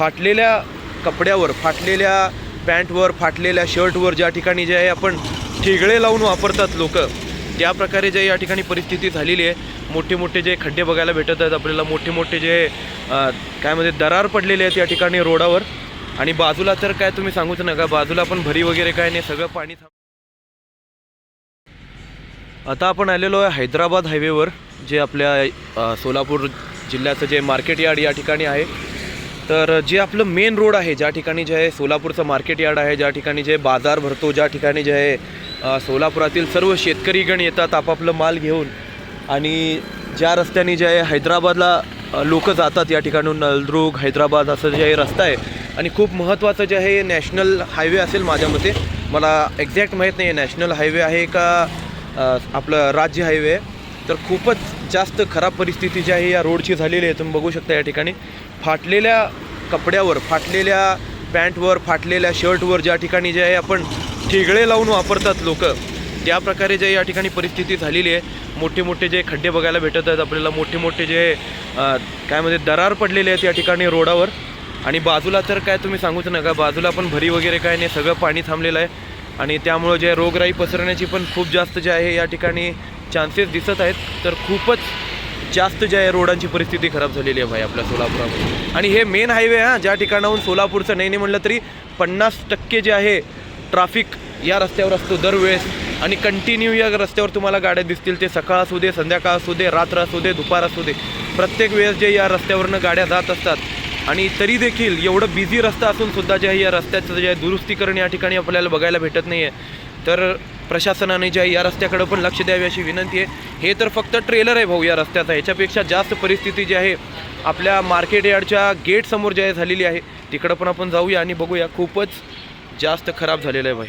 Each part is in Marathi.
फाटलेल्या कपड्यावर फाटलेल्या पॅन्टवर फाटलेल्या शर्टवर ज्या ठिकाणी जे आहे आपण ठिगळे लावून वापरतात लोक त्या प्रकारे जे या ठिकाणी परिस्थिती झालेली आहे. मोठे मोठे जे खड्डे बघायला भेटत आहेत आपल्याला मोठे मोठे जे काय म्हणजे दरार पडलेले आहेत या ठिकाणी रोडावर. आणि बाजूला तर काय तुम्ही सांगूच नका बाजूला पण भरी वगैरे काय नाही सगळं पाणी थांब आता आपण आलेलो आहे हैदराबाद हायवेवर जे आपल्या सोलापूर जिल्ह्याचं जे मार्केट यार्ड या ठिकाणी आहे. तर जे आपलं मेन रोड आहे ज्या ठिकाणी जे आहे सोलापूरचं मार्केट यार्ड आहे ज्या ठिकाणी जे बाजार भरतो ज्या ठिकाणी जे आहे सोलापुरातील सर्व शेतकरीगण येतात आपापलं माल घेऊन आणि ज्या रस्त्याने जे आहे हैदराबादला लोक जातात या ठिकाणून नलदुर्ग हैदराबाद असं जे आहे रस्ता आहे. आणि खूप महत्त्वाचं जे आहे नॅशनल हायवे असेल माझ्या मते. मला एक्झॅक्ट माहीत नाही नॅशनल हायवे आहे का आपलं राज्य हायवे आहे. तर खूपच जास्त खराब परिस्थिती जी आहे या रोडची झालेली आहे. तुम्ही बघू शकता या ठिकाणी. फाटलेल्या कपड्यावर फाटलेल्या पॅन्टवर फाटलेल्या शर्टवर ज्या ठिकाणी जे आहे आपण ठिगळे लावून वापरतात लोक त्या प्रकारे जे या ठिकाणी परिस्थिती झालेली आहे. मोठे मोठे जे खड्डे बघायला भेटत आहेत आपल्याला मोठे मोठे जे काय म्हणजे दरार पडलेले आहेत या ठिकाणी रोडावर. आणि बाजूला तर काय तुम्ही सांगूच नका बाजूला पण भरी वगैरे काय नाही सगळं पाणी थांबलेलं आहे. आणि त्यामुळं जे रोगराई पसरण्याची पण खूप जास्त जे आहे या ठिकाणी चान्सेस दिसत आहेत. तर खूपच जास्त जे आहे रोडांची परिस्थिती खराब झालेली आहे भाई आपल्या सोलापुरामध्ये. आणि हे मेन हायवे हा ज्या ठिकाणाहून सोलापूरचं नाही नाही म्हणलं तरी पन्नास टक्के जे आहे ट्राफिक या रस्त्यावर असतो दरवेळेस. आणि कंटिन्यू या रस्त्यावर तुम्हाला गाड्या दिसतील ते सकाळ असू दे संध्याकाळ असू दे रात्र असू दे दुपार असू दे. प्रत्येक वेळेस जे या रस्त्यावरनं गाड्या जात असतात. आणि तरी देखील एवढं बिझी रस्ता असून सुद्धा जे आहे या रस्त्याचं जे आहे दुरुस्तीकरण या ठिकाणी आपल्याला बघायला भेटत नाही आहे तर प्रशासनाने जे आहे या रस्त्याकडे पण लक्ष द्यावे अशी विनंती आहे. हे तर फक्त ट्रेलर आहे भाऊ या रस्त्याचा. ह्याच्यापेक्षा जास्त परिस्थिती जी आहे आपल्या मार्केट यार्डच्या गेटसमोर जे आहे झालेली आहे तिकडं पण आपण जाऊया आणि बघूया. खूपच जास्त खराब झालेलं आहे भाई.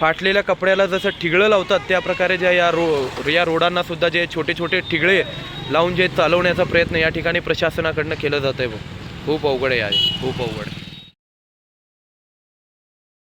फाटलेल्या कपड्याला जसं ठिगळं लावतात त्या प्रकारे ज्या या रो या रोडांनासुद्धा जे छोटे छोटे ठिगळे लावून जे चालवण्याचा प्रयत्न या ठिकाणी प्रशासनाकडनं केलं जात आहे भाऊ. खूप अवघड आहे यार. खूप अवघड.